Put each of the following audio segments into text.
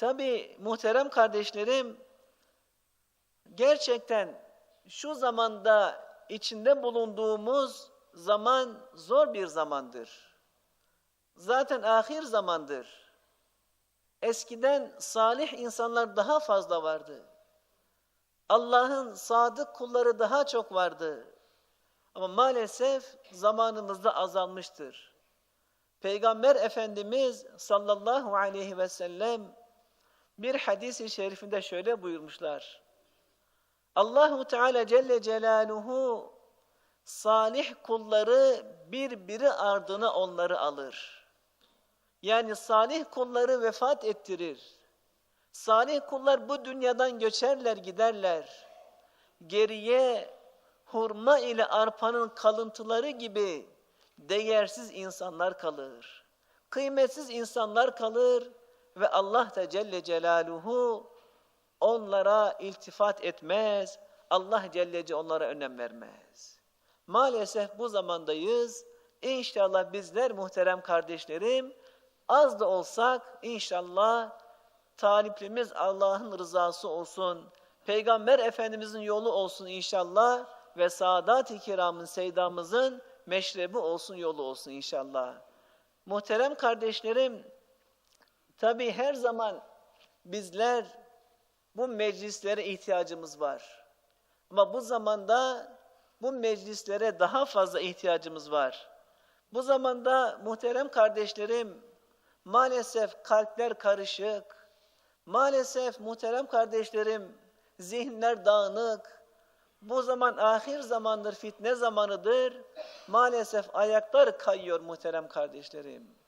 Tabi muhterem kardeşlerim, gerçekten şu zamanda içinde bulunduğumuz zaman zor bir zamandır. Zaten ahir zamandır. Eskiden salih insanlar daha fazla vardı. Allah'ın sadık kulları daha çok vardı. Ama maalesef zamanımızda azalmıştır. Peygamber Efendimiz sallallahu aleyhi ve sellem bir hadis-i şerifinde şöyle buyurmuşlar. Allahu Teala Celle Celaluhu salih kulları birbiri ardına onları alır. Yani salih kulları vefat ettirir. Salih kullar bu dünyadan göçerler giderler. Geriye hurma ile arpanın kalıntıları gibi değersiz insanlar kalır. Kıymetsiz insanlar kalır ve Allah da Celle Celaluhu onlara iltifat etmez. Allah Celle Celaluhu onlara önem vermez. Maalesef bu zamandayız. İnşallah bizler muhterem kardeşlerim az da olsak inşallah taliplimiz Allah'ın rızası olsun. Peygamber Efendimizin yolu olsun inşallah ve Sadat-ı Kiram'ın, Seydamızın meşrebi olsun, yolu olsun inşallah. Muhterem kardeşlerim, tabi her zaman bizler bu meclislere ihtiyacımız var. Ama bu zamanda bu meclislere daha fazla ihtiyacımız var. Bu zamanda muhterem kardeşlerim, maalesef kalpler karışık, maalesef muhterem kardeşlerim, zihinler dağınık, bu zaman ahir zamandır, fitne zamanıdır. Maalesef ayaklar kayıyor muhterem kardeşlerim.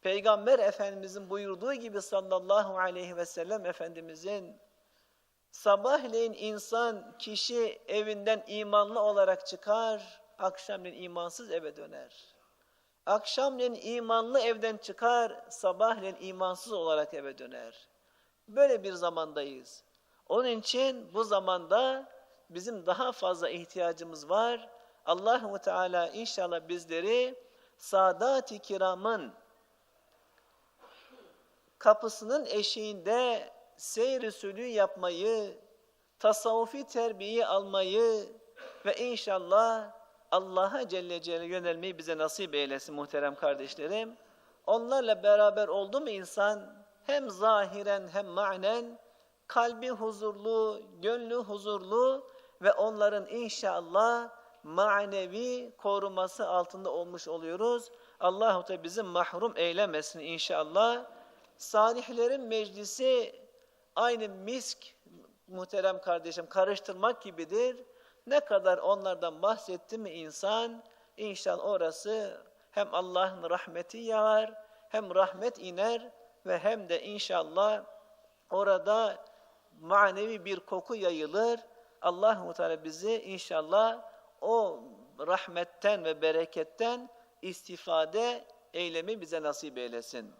Peygamber Efendimizin buyurduğu gibi sallallahu aleyhi ve sellem Efendimizin sabahleyin insan, kişi evinden imanlı olarak çıkar, akşamleyin imansız eve döner. Akşamleyin imanlı evden çıkar, sabahleyin imansız olarak eve döner. Böyle bir zamandayız. Onun için bu zamanda bizim daha fazla ihtiyacımız var. Allahu Teala inşallah bizleri Sadat-ı Kiram'ın kapısının eşiğinde seyr sülü yapmayı, tasavvufi terbiyeyi almayı ve inşallah Allah'a Celle Celle yönelmeyi bize nasip eylesin muhterem kardeşlerim. Onlarla beraber oldu mu insan hem zahiren hem manen kalbi huzurlu, gönlü huzurlu ve onların inşallah manevi koruması altında olmuş oluyoruz. Allahu da bizi mahrum eylemesin inşallah. Salihlerin meclisi aynı misk muhterem kardeşim karıştırmak gibidir. Ne kadar onlardan bahsetti mi insan inşallah orası hem Allah'ın rahmeti yağar hem rahmet iner ve hem de inşallah orada manevi bir koku yayılır. Allah Teala bizi inşallah o rahmetten ve bereketten istifade eylemi bize nasip eylesin.